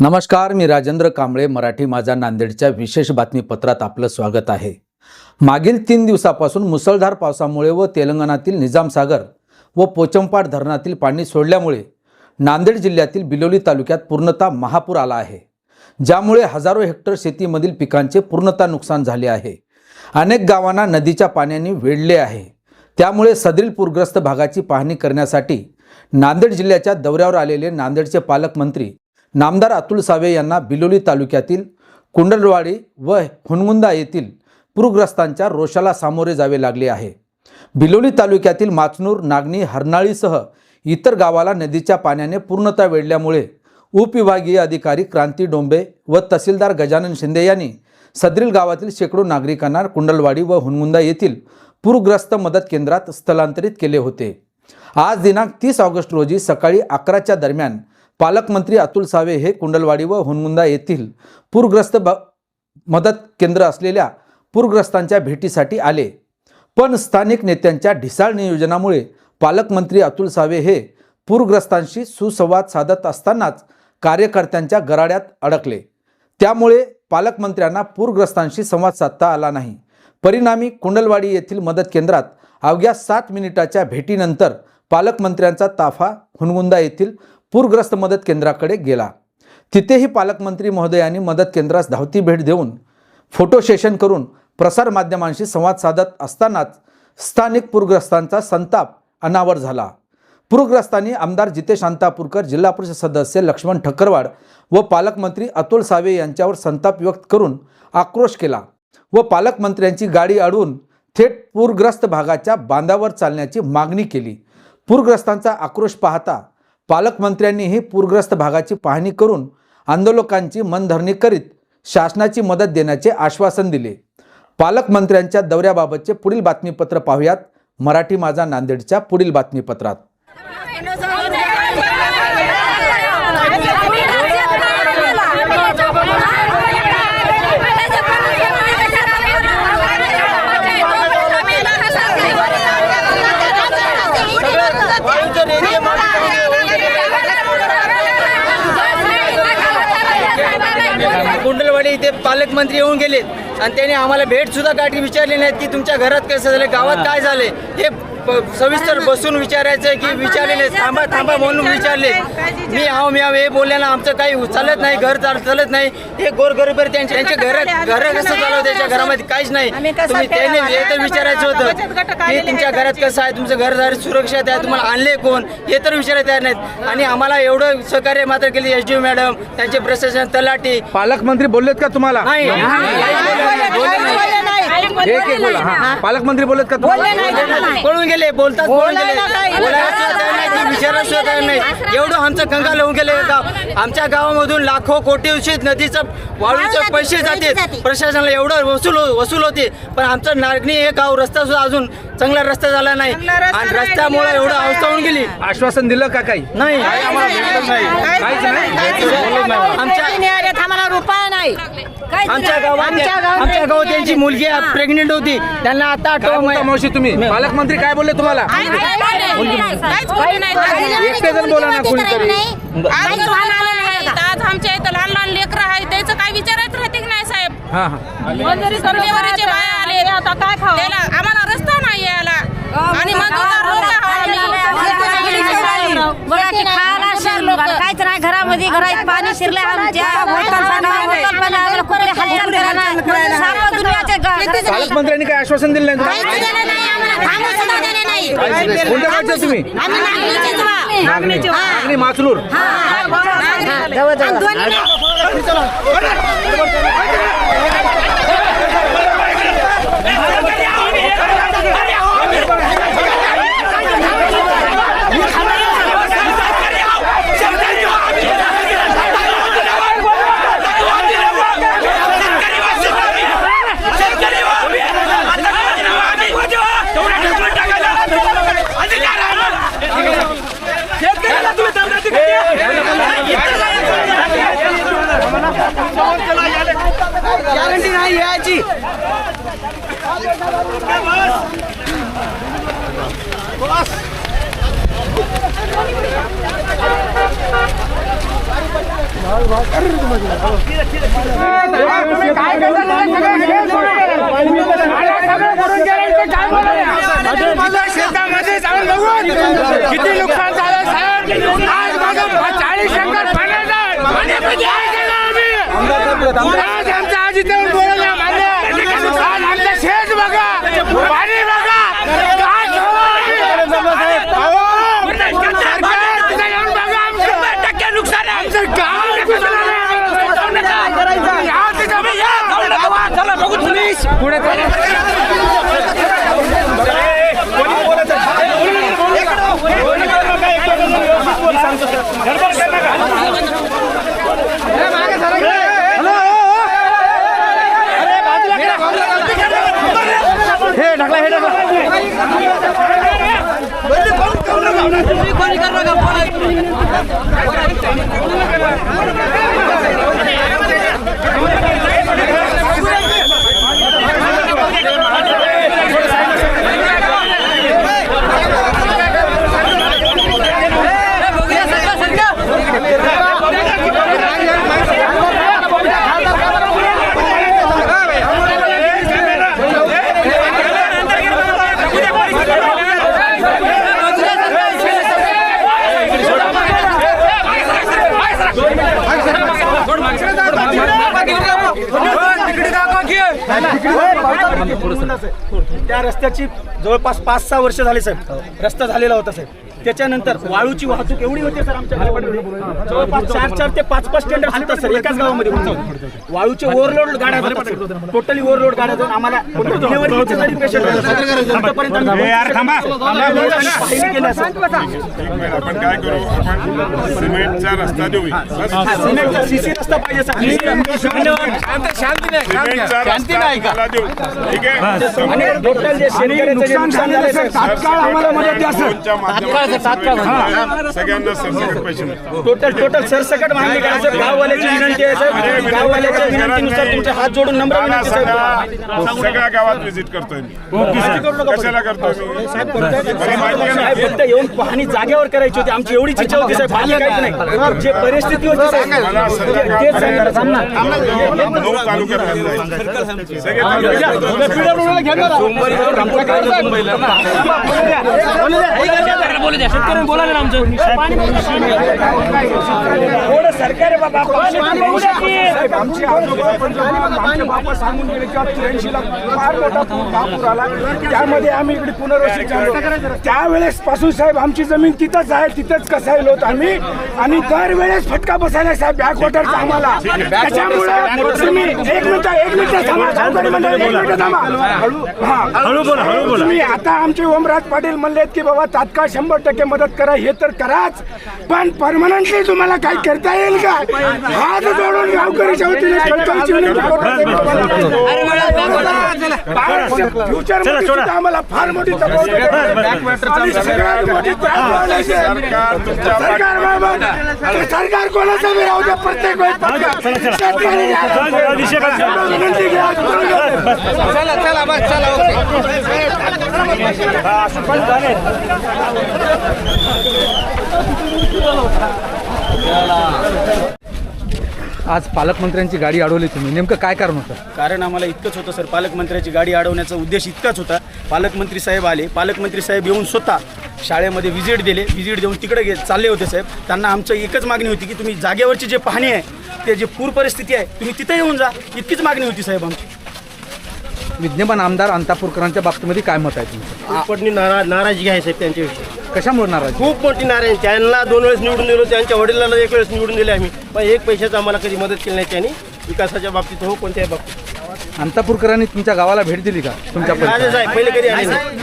नमस्कार मी राजेंद्र कांबळे मराठी माझा नांदेडच्या विशेष बातमीपत्रात आपलं स्वागत आहे. मागील तीन दिवसापासून मुसळधार पावसामुळे व तेलंगणातील निजामसागर व पोचंपाड धरणातील पाणी सोडल्यामुळे नांदेड जिल्ह्यातील बिलोली तालुक्यात पूर्णतः महापूर आला आहे. ज्यामुळे हजारो हेक्टर शेतीमधील पिकांचे पूर्णतः नुकसान झाले आहे. अनेक गावांना नदीच्या पाण्याने वेढले आहे. त्यामुळे सदरील पूरग्रस्त भागाची पाहणी करण्यासाठी नांदेड जिल्ह्याच्या दौऱ्यावर आलेले नांदेडचे पालकमंत्री नामदार अतुल सावे यांना बिलोली तालुक्यातील कुंडलवाडी व हुनगुंदा येथील पूरग्रस्तांच्या रोषाला सामोरे जावे लागले आहे. बिलोली तालुक्यातील माचनूर नागणी हरनाळीसह इतर गावाला नदीच्या पाण्याने पूर्णता वेढल्यामुळे उपविभागीय अधिकारी क्रांती डोंबे व तहसीलदार गजानन शिंदे यांनी सदरील गावातील शेकडो नागरिकांना कुंडलवाडी व हुनगुंदा येथील पूरग्रस्त मदत केंद्रात स्थलांतरित केले होते. आज दिनांक तीस ऑगस्ट रोजी सकाळी अकराच्या दरम्यान पालकमंत्री अतुल सावे हे कुंडलवाडी व हुनगुंदा येथील पूरग्रस्त ब मदत केंद्र असलेल्या पूरग्रस्तांच्या भेटीसाठी आले. पण स्थानिक नेत्यांच्या ढिसाळ नियोजनामुळे पालकमंत्री अतुल सावे हे पूरग्रस्तांशी सुसंवाद साधत असतानाच कार्यकर्त्यांच्या गराड्यात अडकले. त्यामुळे पालकमंत्र्यांना पूरग्रस्तांशी संवाद साधता आला नाही. परिणामी कुंडलवाडी येथील मदत केंद्रात अवघ्या सात मिनिटाच्या भेटीनंतर पालकमंत्र्यांचा ताफा हुनगुंदा येथील पूरग्रस्त मदत केंद्राकडे गेला. तिथेही पालकमंत्री महोदयांनी मदत केंद्रास धावती भेट देऊन फोटो सेशन करून प्रसारमाध्यमांशी संवाद साधत असतानाच स्थानिक पूरग्रस्तांचा संताप अनावर झाला. पूरग्रस्तांनी आमदार जितेश अंतापूरकर जिल्हा परिषद सदस्य लक्ष्मण ठक्करवाड व पालकमंत्री अतुल सावे यांच्यावर संताप व्यक्त करून आक्रोश केला व पालकमंत्र्यांची गाडी अडवून थेट पूरग्रस्त भागाच्या बांधावर चालण्याची मागणी केली. पूरग्रस्तांचा आक्रोश पाहता पालकमंत्र्यांनी ही पूरग्रस्त भागाची पाहणी करून आंदोलकांची मनधरणी करीत शासनाची मदत देण्याचे आश्वासन दिले. पालकमंत्र्यांच्या दौऱ्याबाबतचे पुढील बातमीपत्र पाहूयात. मराठी माझा नांदेडच्या पुढील बातमीपत्रात. कुंडलवाडी इथे पालकमंत्री येऊन गेलेत. आणि त्यांनी आम्हाला भेट सुद्धा गाठी विचारली नाहीत की तुमच्या घरात कसं झालं गावात काय झाले हे सविस्तर बसून विचारायचं की विचारले नाही थांबा थांबा म्हणून विचारले मी हाव मी हाव हे बोलल्यानं आमचं काही चालत नाही घर चाल चालत नाही हे गोरगरीब त्यांच्या त्यांच्या घरात घर कसं चालव त्याच्या घरामध्ये काहीच नाही तुम्ही त्याने? हे तर विचारायचं होतं की तुमच्या. घरात कसं आहे तुमचं घरदार सुरक्षित आहे तुम्हाला आणले कोण हे तर विचारायला तयार नाहीत आणि आम्हाला एवढं सहकार्य मात्र केले एस डी मॅडम त्यांचे प्रशासन तलाठी पालकमंत्री बोललेत का तुम्हाला नाही एक एक बोला. हा. पालकमंत्री बोललेत का पळून गेले बोलतात पळून गेले. बोलायला काही बोलायला सुद्धा तयार नाही की विचारायला सुद्धा तयार नाही. एवढं आमचं कंगाल होऊन गेले गाव आमच्या गावामधून लाखो कोटी उशीत नदीचं वाळूचे पैसे जाते. प्रशासनाला एवढं वसूल वसूल होते. पण आमचं नागणी हे गाव रस्ता सुद्धा अजून चांगला रस्ता झाला नाही. आणि रस्त्यामुळे एवढं अवस्था होऊन गेली. आश्वासन दिलं का काही? नाही. काहीच नाही. आमच्या रुपया नाही. आमच्या गावात आमच्या गावात आमच्या गावात त्यांची मुलगी प्रेग्नेंट होती. त्यांना आता काय आठवा बोलता महिना मावशी तुम्ही? पालकमंत्री काय बोलले तुम्हाला? एकटे बोला ना कोणीतरी. आज आमच्या इथं लहान लहान लेकरं आहे त्याचं काय विचारायचं राहते की नाही साहेब? हा हा. डिलिव्हरीचे बाया आले. आता काय खाऊ त्याला आम्हाला रस्ता नाही यायला. आणि मग नाही घरामध्ये घरात पाणी शिरले आमच्या होटल होटल आम्हाला कुठले हालचाल करा सारं दुनियाचे पालकमंत्र्यांनी काय आश्वासन दिलं नाही तुम्हाला? कोणत्या गावचे तुम्ही मागणी मागणी माचलूर गॅरंटी नाही याची शेतामध्ये जाऊन बघून किती नुकसान झालं साहेब तुम्ही पुढे त्या रस्त्याची जवळपास पाच सहा वर्ष झाली साहेब रस्ता झालेला होता साहेब त्याच्यानंतर वाळूची वाहतूक एवढी होती सर आमच्या गावामध्ये जवळपास चार चार ते पाच पाच टेंडर हालतात सर एकाच गावामध्ये वाळूचे ओव्हरलोड गाड्या जातात टोटली ओव्हरलोड गाड्या जाऊन आम्हाला. आपण काय करू? आपण सिमेंटचा रस्ता देऊ सिमेंटचा सीसी रस्ता पाहिजे रस्ता मला देऊ. ठीक आहे? नुकसान झालं तात्काळ आम्हाला मदत द्या सर. सगळ्यांना सरसकट पैसे टोटल टोटल सरसकट मागणी करायचं गाववाल्याची विनंती आहे सर. गाववाल्याच्या विनंतीनुसार तुमचे हात जोडून नम्र मला विनंती साहेब सांगा सगळ्या गावात व्हिजिट करतोय कशाला साहेब ना? फक्त येऊन पाहणी जागेवर करायची होती. आमची एवढीच इच्छा होती साहेब. बाकी काहीच नाही. जे परिस्थिती होती साहेब तेच सांगितलं. थोडं सरकार बाबा पाणी बघू द्या की. साहेब, आमची आजोबा पंजोबा, आमचे बाबा सांगून गेले की त्र्याऐंशी ला फार मोठा पूर महापूर आला त्यामध्ये आम्ही इकडे पुनर्वसित झालो त्यावेळेस पासून साहेब आमची जमीन तिथंच आहे तिथंच कसायलो होत आम्ही. आणि दरवेळेस फटका बसायला साहेब बॅक वॉटरचा आम्हाला त्याच्यामुळे तुम्ही एक मिनिट एक मिनिट थांबा सावकारी मंडळी, एक मिनिट थांबा. हळू बोला हळू बोला. तुम्ही आता आमचे ओमराज पाटील म्हणलेत की बाबा तात्काळ शंभर टक्के मदत करा हे तर कराच. पण परमनंटली तुम्हाला काही करता येईल का? हात जोडून गावकरीच्या वतीने फ्युचर आम्हाला फार मोठी. सरकार ते कोणाचं राहू द्या प्रत्येक वेळेस घ्या. विनंती घ्या. आज पालकमंत्र्यांची गाडी अडवली तुम्ही. नेमकं काय कारण होतं? कारण आम्हाला इतकंच होतं सर. पालकमंत्र्याची गाडी अडवण्याचा उद्देश इतकाच होता. पालकमंत्री साहेब आले. पालकमंत्री साहेब येऊन स्वतः शाळेमध्ये व्हिजिट दिले. व्हिजिट देऊन तिकडे गे चालले होते साहेब. त्यांना आमचं एकच मागणी होती की तुम्ही जागेवरची जे पाहणी आहे ते जे पूर परिस्थिती आहे तुम्ही तिथे येऊन जा. इतकीच मागणी होती साहेब आमची. विद्यमान आमदार अंतापूरकरांच्या बाबतीमध्ये काय मत आहे तुमचं? खूप मोठी नारा नाराजगी आहे साहेब त्यांच्याविषयी. कशामुळे नाराज खूप मोठी नाराज त्यांना दोन वेळेस निवडून दिलो त्यांच्या वडिलांना एक वेळेस निवडून दिले आम्ही. पण एक पैशाचं आम्हाला कधी मदत केली नाही त्यांनी. विकासाच्या बाबतीत हो कोणत्याही बाबतीत. अंतापूरकरांनी तुमच्या गावाला भेट दिली का? तुमच्या पहिले कधी आले नाही?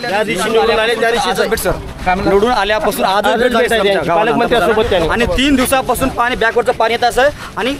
ज्या दिवशी निवडून आले त्या दिवशी म्हणला? निवडून आल्यापासून भेट झाली भेट त्यांची, गावाला. पालकमंत्र्यांसोबत त्यांनी. आणि तीन दिवसापासून पाणी बॅकवरचं पाणी येत असं आणि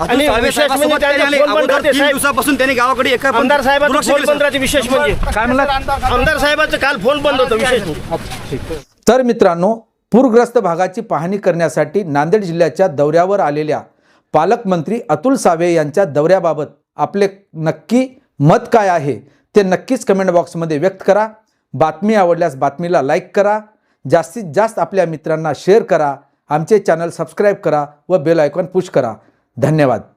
आणि सावे विशेष म्हणजे साहेबांसोबत त्यांचे त्यांनी फोन पण अगोदर करते, तीन साहेब. दिवसापासून त्यांनी गावाकडे एका पण आमदार साहेबांचं दुर्लक्ष फोन केलं, बंद राहते विशेष म्हणजे. काय म्हणला? आमदार साहेबांचं काल फोन बंद होतं विशेष म्हणजे. तर मित्रांनो पूरग्रस्त भागाची पाहणी करण्यासाठी नांदेड जिल्ह्याच्या दौऱ्यावर आलेल्या पालकमंत्री अतुल सावे यांच्या दौऱ्याबाबत आपले नक्की मत काय आहे ते नक्कीच कमेंट बॉक्समध्ये व्यक्त करा. बातमी आवडल्यास बातमीला लाईक करा. जास्तीत जास्त आपल्या मित्रांना शेअर करा. आमचे चॅनल सबस्क्राईब करा व बेल आयकॉन पुश करा. धन्यवाद.